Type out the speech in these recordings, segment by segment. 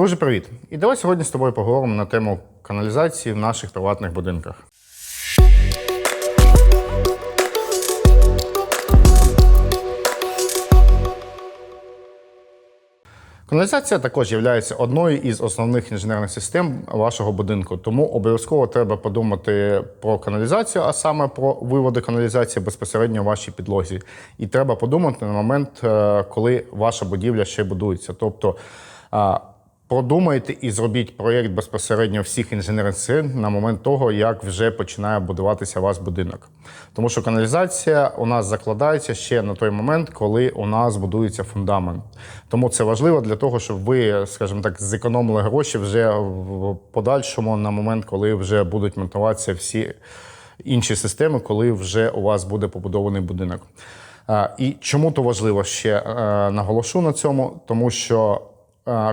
Друже, привіт! І давай сьогодні з тобою поговоримо на тему каналізації в наших приватних будинках. Каналізація також є одною із основних інженерних систем вашого будинку, тому обов'язково треба подумати про каналізацію, а саме про виводи каналізації безпосередньо в вашій підлозі. І треба подумати на момент, е, коли ваша будівля ще будується. Тобто Продумайте і зробіть проєкт безпосередньо всіх інженерних сил на момент того, як вже починає будуватися ваш будинок. Тому що каналізація у нас закладається ще на той момент, коли у нас будується фундамент. Тому це важливо для того, щоб ви, скажімо так, зекономили гроші вже в подальшому на момент, коли вже будуть монтуватися всі інші системи, коли вже у вас буде побудований будинок. І чому то важливо ще е, наголошу на цьому, тому що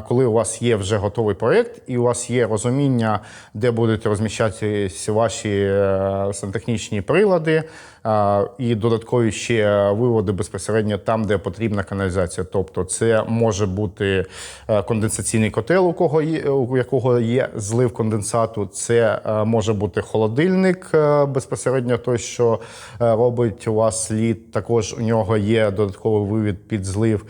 коли у вас є вже готовий проєкт, і у вас є розуміння, де будуть розміщатися ваші е, сантехнічні прилади, і додаткові ще виводи безпосередньо там, де потрібна каналізація. Тобто, це може бути е, конденсаційний котел, у кого є, у якого є злив конденсату. Це е, може бути холодильник е, безпосередньо той, що робить у вас лід. Також у нього є додатковий вивід під злив.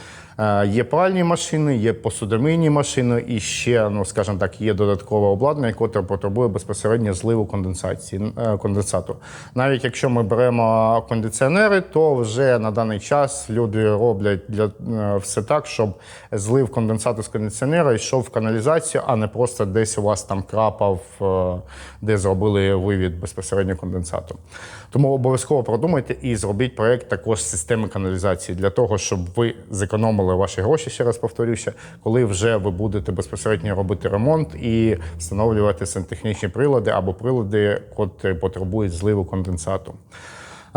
Є пральні машини, є посудомийні машини, і ще, ну скажімо так, є додаткове обладнання, яке потребує безпосередньо зливу конденсації конденсату. Навіть якщо ми беремо кондиціонери, то вже на даний час люди роблять для е, все так, щоб злив конденсату з кондиціонера йшов в каналізацію, а не просто десь у вас там крапав, е, де зробили вивід безпосередньо конденсату. Тому обов'язково продумайте і зробіть проект також системи каналізації для того, щоб ви зекономили ваші гроші, ще раз повторюся, коли вже ви будете безпосередньо робити ремонт і встановлювати сантехнічні прилади або прилади, котрі потребують зливу конденсату.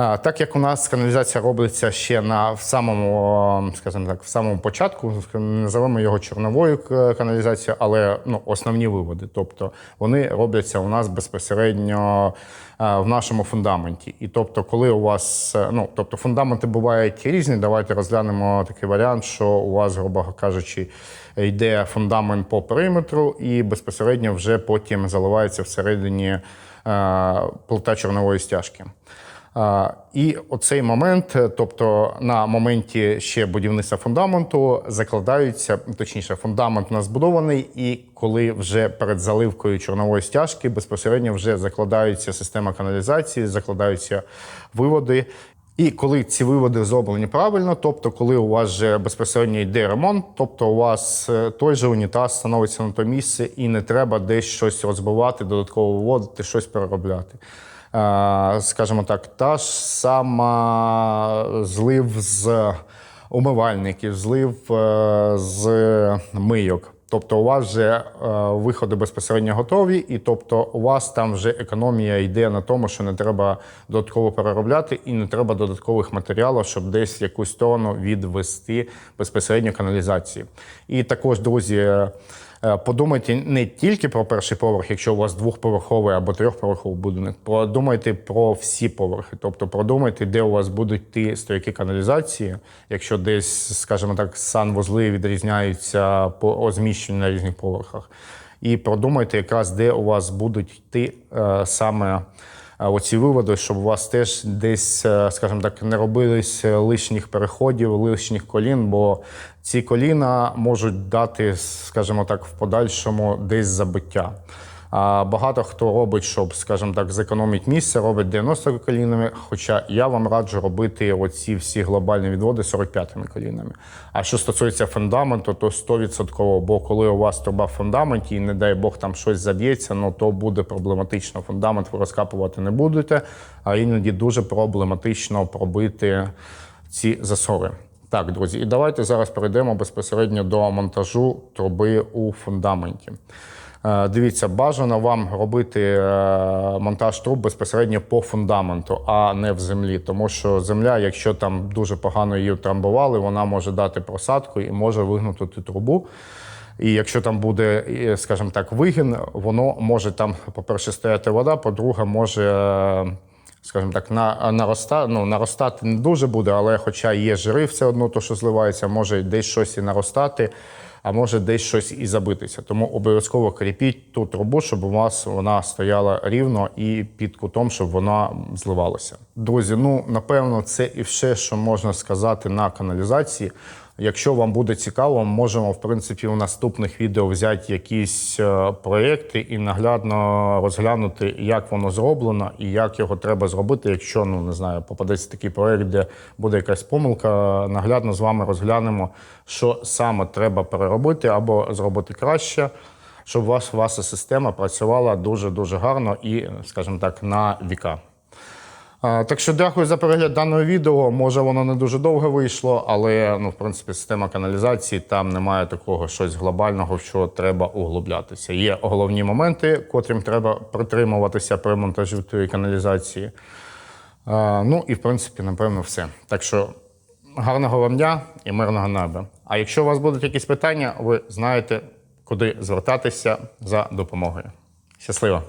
Так як у нас каналізація робиться ще на в самому, скажімо так, в самому початку, називаємо його чорновою каналізацією, але ну, основні виводи. Тобто вони робляться у нас безпосередньо в нашому фундаменті. І тобто, коли у вас, ну тобто фундаменти бувають різні, давайте розглянемо такий варіант, що у вас, грубо кажучи, йде фундамент по периметру, і безпосередньо вже потім заливається всередині плита чорнової стяжки. І оцей момент, е, тобто на моменті ще будівництва фундаменту, закладаються, точніше, фундамент у нас збудований, і коли вже перед заливкою чорнової стяжки безпосередньо вже закладається система каналізації, закладаються виводи. І коли ці виводи зроблені правильно, тобто, коли у вас вже безпосередньо йде ремонт, тобто у вас е, той же унітаз становиться на то місце, і не треба десь щось розбивати, додатково виводити, щось переробляти. Е, Скажімо так, та ж сама злив з умивальників, злив е, з мийок. Тобто у вас вже е, виходи безпосередньо готові, і тобто у вас там вже економія йде на тому, що не треба додатково переробляти, і не треба додаткових матеріалів, щоб десь якусь сторону відвести безпосередньо каналізації. І також, друзі. Е, Подумайте не тільки про перший поверх, якщо у вас двохповерховий або трьохповерховий будинок. Подумайте про всі поверхи. Тобто продумайте, де у вас будуть ті стояки каналізації, якщо десь, скажімо так, санвузли відрізняються по розміщенню на різних поверхах. І продумайте якраз, де у вас будуть йти е, саме оці виводи, щоб у вас теж десь, е, скажімо так, не робились лишніх переходів, лишніх колін, бо ці коліна можуть дати, скажімо так, в подальшому десь забиття. Багато хто робить, щоб, скажімо так, зекономити місце, робить 90 колінами. Хоча я вам раджу робити оці всі глобальні відводи 45 колінами. А що стосується фундаменту, то 100%, бо коли у вас труба в фундаменті і, не дай Бог, там щось заб'ється, ну то буде проблематично. Фундамент ви розкапувати не будете, а іноді дуже проблематично пробити ці засори. Так, друзі, і давайте зараз перейдемо безпосередньо до монтажу труби у фундаменті. Е, Дивіться, бажано вам робити е, монтаж труб безпосередньо по фундаменту, а не в землі. Тому що земля, якщо там дуже погано її утрамбували, вона може дати просадку і може вигнути трубу. І якщо там буде, е, скажімо так, вигін, воно може там, по-перше, стояти вода, по-друге, може. Скажімо так, на, нароста, ну, наростати не дуже буде, але хоча є жири все одно, то що зливається, може десь щось і наростати. а може десь щось і забитися. Тому обов'язково кріпіть ту трубу, щоб у вас вона стояла рівно і під кутом, щоб вона зливалася. Друзі, ну напевно, це і все, що можна сказати на каналізації. Якщо вам буде цікаво, можемо в принципі у наступних відео взяти якісь е, проекти і наглядно розглянути, як воно зроблено і як його треба зробити. Якщо ну не знаю, попадеться такий проект, де буде якась помилка, наглядно з вами розглянемо, що саме треба переробити або зробити краще, щоб ваша, ваша система працювала дуже дуже гарно і, скажімо так, на віка. Так що дякую за перегляд даного відео. Може, воно не дуже довго вийшло, але ну, в принципі, система каналізації там немає такого щось глобального, в що треба углублятися. Є головні моменти, котрим треба притримуватися при монтажі тієї каналізації. Ну і в принципі, напевно, все. Так що гарного вам дня і мирного неба. А якщо у вас будуть якісь питання, ви знаєте, куди звертатися за допомогою. Щасливо!